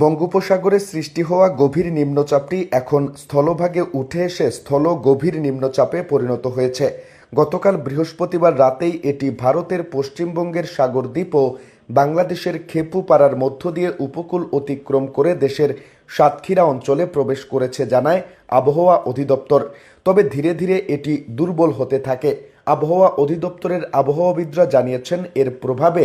বঙ্গোপসাগরে সৃষ্টি হওয়া গভীর নিম্নচাপটি এখন স্থলভাগে উঠে এসে স্থল গভীর নিম্নচাপে পরিণত হয়েছে। গতকাল বৃহস্পতিবার রাতেই এটি ভারতের পশ্চিমবঙ্গের সাগরদ্বীপ ও বাংলাদেশের খেপুপাড়ার মধ্য দিয়ে উপকূল অতিক্রম করে দেশের সাতক্ষীরা অঞ্চলে প্রবেশ করেছে জানায় আবহাওয়া অধিদপ্তর। তবে ধীরে ধীরে এটি দুর্বল হতে থাকে। আবহাওয়া অধিদপ্তরের আবহাওয়াবিদরা জানিয়েছেন, এর প্রভাবে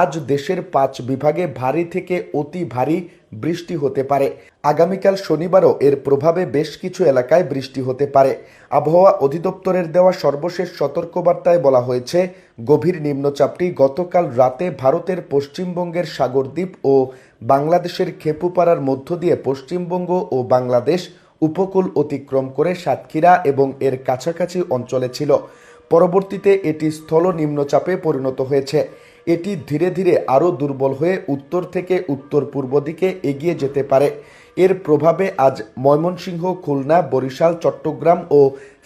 আজ দেশের পাঁচ বিভাগে ভারী থেকে অতি ভারী বৃষ্টি হতে পারে। আগামীকাল শনিবারও এর প্রভাবে বেশ কিছু এলাকায় বৃষ্টি হতে পারে। আবহাওয়া অধিদপ্তরের দেওয়া সর্বশেষ সতর্কবার্তায় বলা হয়েছে, গভীর নিম্নচাপটি গতকাল রাতে ভারতের পশ্চিমবঙ্গের সাগরদ্বীপ ও বাংলাদেশের খেপুপাড়ার মধ্য দিয়ে পশ্চিমবঙ্গ ও বাংলাদেশ উপকূল অতিক্রম করে সাতক্ষীরা এবং এর কাছাকাছি অঞ্চলে ছিল। পরবর্তীতে এটি স্থল নিম্নচাপে পরিণত হয়েছে। এটি ধীরে ধীরে আরও দুর্বল হয়ে উত্তর থেকে উত্তর পূর্ব দিকে এগিয়ে যেতে পারে। এর প্রভাবে আজ ময়মনসিংহ, খুলনা, বরিশাল, চট্টগ্রাম ও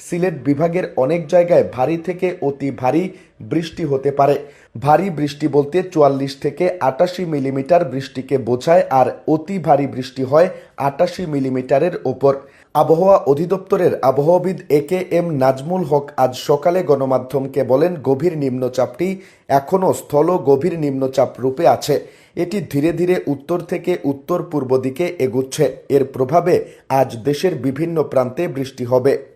সিলেট বিভাগের অনেক জায়গায় ভারী থেকে অতি ভারী বৃষ্টি হতে পারে। ভারী বৃষ্টি বলতে চুয়াল্লিশ থেকে আটাশি মিলিমিটার বৃষ্টিকে বোঝায় আর অতি ভারী বৃষ্টি হয় আটাশি মিলিমিটারের ওপর। আবহাওয়া অধিদপ্তরের আবহাওয়াবিদ এ কে এম নাজমুল হক আজ সকালে গণমাধ্যমকে বলেন, গভীর নিম্নচাপটি এখনও স্থল গভীর নিম্নচাপ রূপে আছে। এটি ধীরে ধীরে উত্তর থেকে উত্তর পূর্ব দিকে এগুচ্ছে। এর প্রভাবে আজ দেশের বিভিন্ন প্রান্তে বৃষ্টি হবে।